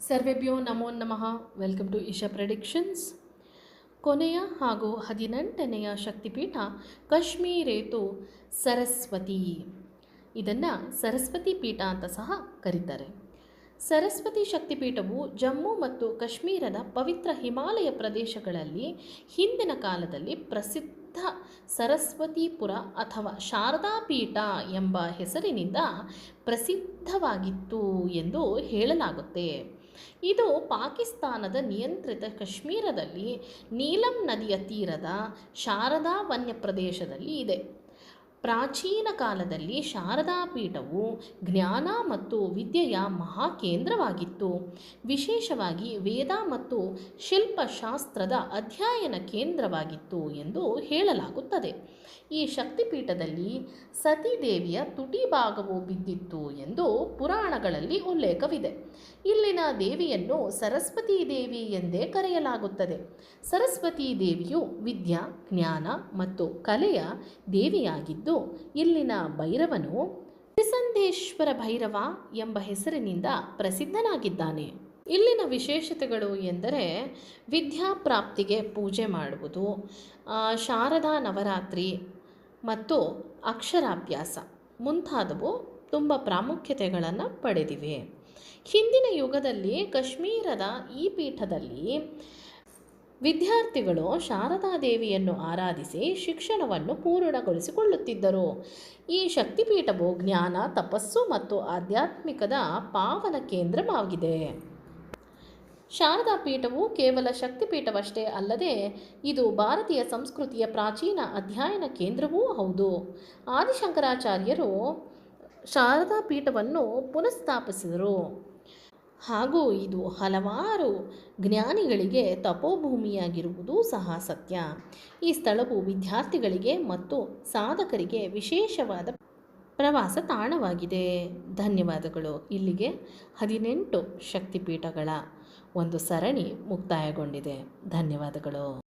ಸರ್ವೆಭ್ಯೋ ನಮೋ ನಮಃ. Welcome to Isha predictions ಕೊನೆಯ ಹಾಗೂ ಹದಿನೆಂಟನೆಯ ಶಕ್ತಿಪೀಠ ಕಾಶ್ಮೀರೇತು ಸರಸ್ವತಿ. ಇದನ್ನು ಸರಸ್ವತಿ ಪೀಠ ಅಂತ ಸಹ ಕರೀತಾರೆ. ಸರಸ್ವತಿ ಶಕ್ತಿಪೀಠವು ಜಮ್ಮು ಮತ್ತು ಕಾಶ್ಮೀರದ ಪವಿತ್ರ ಹಿಮಾಲಯ ಪ್ರದೇಶಗಳಲ್ಲಿ ಹಿಂದಿನ ಕಾಲದಲ್ಲಿ ಪ್ರಸಿದ್ಧ ಸರಸ್ವತಿಪುರ ಅಥವಾ ಶಾರದಾ ಪೀಠ ಎಂಬ ಹೆಸರಿನಿಂದ ಪ್ರಸಿದ್ಧವಾಗಿತ್ತು ಎಂದು ಹೇಳಲಾಗುತ್ತೆ. ಇದು ಪಾಕಿಸ್ತಾನದ ನಿಯಂತ್ರಿತ ಕಾಶ್ಮೀರದಲ್ಲಿ ನೀಲಂ ನದಿಯ ತೀರದ ಶಾರದಾ ವನ್ಯ ಪ್ರದೇಶದಲ್ಲಿ ಇದೆ. ಪ್ರಾಚೀನ ಕಾಲದಲ್ಲಿ ಶಾರದಾ ಪೀಠವು ಜ್ಞಾನ ಮತ್ತು ವಿದ್ಯೆಯ ಮಹಾಕೇಂದ್ರವಾಗಿತ್ತು. ವಿಶೇಷವಾಗಿ ವೇದ ಮತ್ತು ಶಿಲ್ಪಶಾಸ್ತ್ರದ ಅಧ್ಯಯನ ಕೇಂದ್ರವಾಗಿತ್ತು ಎಂದು ಹೇಳಲಾಗುತ್ತದೆ. ಈ ಶಕ್ತಿಪೀಠದಲ್ಲಿ ಸತೀದೇವಿಯ ತುಟಿ ಭಾಗವು ಬಿದ್ದಿತ್ತು ಎಂದು ಪುರಾಣಗಳಲ್ಲಿ ಉಲ್ಲೇಖವಿದೆ. ಇಲ್ಲಿನ ದೇವಿಯನ್ನು ಸರಸ್ವತಿ ದೇವಿ ಎಂದೇ ಕರೆಯಲಾಗುತ್ತದೆ. ಸರಸ್ವತೀ ದೇವಿಯು ವಿದ್ಯಾ, ಜ್ಞಾನ ಮತ್ತು ಕಲೆಯ ದೇವಿಯಾಗಿದ್ದು ಇಲ್ಲಿನ ಭೈರವನು ತ್ರಿಸಂಧೇಶ್ವರ ಭೈರವ ಎಂಬ ಹೆಸರಿನಿಂದ ಪ್ರಸಿದ್ಧನಾಗಿದ್ದಾನೆ. ಇಲ್ಲಿನ ವಿಶೇಷತೆಗಳು ಎಂದರೆ ವಿದ್ಯಾಪ್ರಾಪ್ತಿಗೆ ಪೂಜೆ ಮಾಡುವುದು ಶಾರದಾ ನವರಾತ್ರಿ ಮತ್ತು ಅಕ್ಷರಾಭ್ಯಾಸ ಮುಂತಾದವು ತುಂಬ ಪ್ರಾಮುಖ್ಯತೆಗಳನ್ನು ಪಡೆದಿವೆ. ಹಿಂದಿನ ಯುಗದಲ್ಲಿ ಕಾಶ್ಮೀರದ ಈ ಪೀಠದಲ್ಲಿ ವಿದ್ಯಾರ್ಥಿಗಳು ಶಾರದಾ ದೇವಿಯನ್ನು ಆರಾಧಿಸಿ ಶಿಕ್ಷಣವನ್ನು ಪೂರ್ಣಗೊಳಿಸಿಕೊಳ್ಳುತ್ತಿದ್ದರು. ಈ ಶಕ್ತಿಪೀಠವು ಜ್ಞಾನ, ತಪಸ್ಸು ಮತ್ತು ಆಧ್ಯಾತ್ಮಿಕದ ಪಾವನ ಕೇಂದ್ರವಾಗಿದೆ. ಶಾರದಾ ಪೀಠವು ಕೇವಲ ಶಕ್ತಿಪೀಠವಷ್ಟೇ ಅಲ್ಲದೆ ಇದು ಭಾರತೀಯ ಸಂಸ್ಕೃತಿಯ ಪ್ರಾಚೀನ ಅಧ್ಯಯನ ಕೇಂದ್ರವೂ ಹೌದು. ಆದಿಶಂಕರಾಚಾರ್ಯರು ಶಾರದಾ ಪೀಠವನ್ನು ಪುನಃಸ್ಥಾಪಿಸಿದರು. ಹಾಗೂ ಇದು ಹಲವಾರು ಜ್ಞಾನಿಗಳಿಗೆ ತಪೋಭೂಮಿಯಾಗಿರುವುದು ಸಹ ಸತ್ಯ. ಈ ಸ್ಥಳವು ವಿದ್ಯಾರ್ಥಿಗಳಿಗೆ ಮತ್ತು ಸಾಧಕರಿಗೆ ವಿಶೇಷವಾದ ಪ್ರವಾಸ ತಾಣವಾಗಿದೆ. ಧನ್ಯವಾದಗಳು. ಇಲ್ಲಿಗೆ ಹದಿನೆಂಟು ಶಕ್ತಿಪೀಠಗಳ ಒಂದು ಸರಣಿ ಮುಕ್ತಾಯಗೊಂಡಿದೆ. ಧನ್ಯವಾದಗಳು.